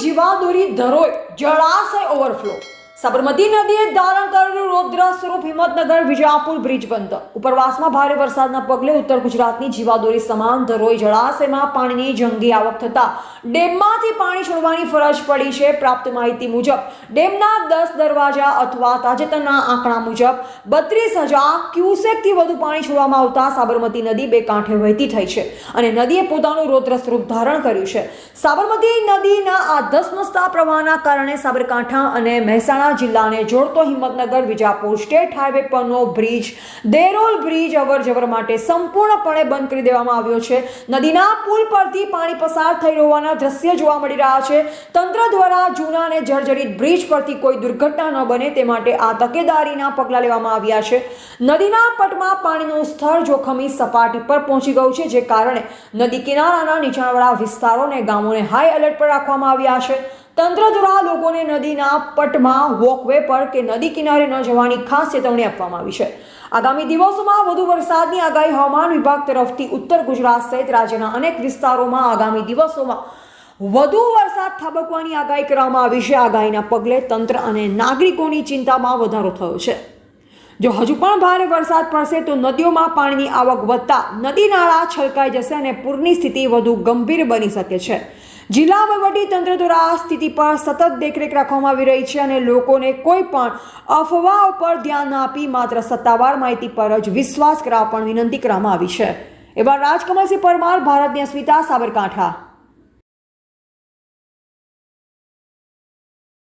જીવાદોરી ધરોઈ જળાશય ઓવરફ્લો સાબરમતી નદીએ ધારણ કરેલું રૌદ્ર સ્વરૂપ હિંમતનગર, વિજાપુર બ્રિજ બંધ. ઉપરવાસમાં ભારે વરસાદના પગલે ઉત્તર ગુજરાતની જીવાદોરી સમાન ધરોઈ જળાશયમાં પાણીની જંગી આવક થતા ડેમમાંથી પાણી છોડવાની ફરજ પડી છે પ્રાપ્ત માહિતી મુજબ. ડેમના દસ દરવાજા અથવા તાજેતરના આંકડા મુજબ બત્રીસ હજાર ક્યુસેકથી વધુ પાણી છોડવામાં આવતા સાબરમતી નદી બે કાંઠે વહેતી થઈ છે અને નદીએ પોતાનું રૌદ્ર સ્વરૂપ ધારણ કર્યું છે. સાબરમતી નદીના આ ધસમસતા પ્રવાહના કારણે સાબરકાંઠા અને મહેસાણા જિલ્લાને જોડતો હિંમતનગર વિજાપુર સ્ટેટ હાઈવે પરનો બ્રિજ, દેરોલ બ્રિજ અવર જવર માટે સંપૂર્ણપણે બંધ કરી દેવામાં આવ્યો છે. નદીના પુલ પરથી પાણી પસાર થઈ હોવાના દ્રશ્ય જોવા મળી રહ્યા છે. તંત્ર દ્વારા જૂના અને જર્જરિત બ્રિજ પરથી કોઈ દુર્ઘટના ન બને તે માટે આ તકેદારીના પગલાં લેવામાં આવ્યા છે. નદીના પટમાં પાણીનું સ્તર જોખમી સપાટી પર પહોંચી ગયું છે, જે કારણે નદી કિનારાના નીચાણવાળા વિસ્તારોને ગામોને હાઈ એલર્ટ પર રાખવામાં આવ્યા છે. તંત્ર દ્વારા લોકોને નદીના પટમાં વોકવે પર કે નદી કિનારે ન જવાની ખાસ ચેતવણી આપવામાં આવી છે. આગામી દિવસોમાં વધુ વરસાદની આગાહી હવામાન વિભાગ તરફથી ઉત્તર ગુજરાત સહિત રાજ્યના અનેક વિસ્તારોમાં આગામી દિવસોમાં વધુ વરસાદ થબકવાની આગાહી કરવામાં આવી છે. આગાહીના પગલે તંત્ર અને નાગરિકોની ચિંતામાં વધારો થયો છે. જો હજુ પણ ભારે વરસાદ પડશે તો નદીઓમાં પાણીની આવક વધતા નદી નાળા છલકાઈ જશે અને પૂરની સ્થિતિ વધુ ગંભીર બની શકે છે. જિલ્લા તંત્ર દ્વારા આ સ્થિતિ પર સતત દેખરેખ રાખવામાં આવી રહી છે અને લોકોને કોઈ પણ અફવાઓ પર ધ્યાન આપી માત્ર સત્તાવાર માહિતી પર જ વિશ્વાસ કરવા પણ વિનંતી કરવામાં આવી છે. એવા રાજકમલસિંહ પરમાર ભારતની અસ્મિતા સાબરકાંઠા.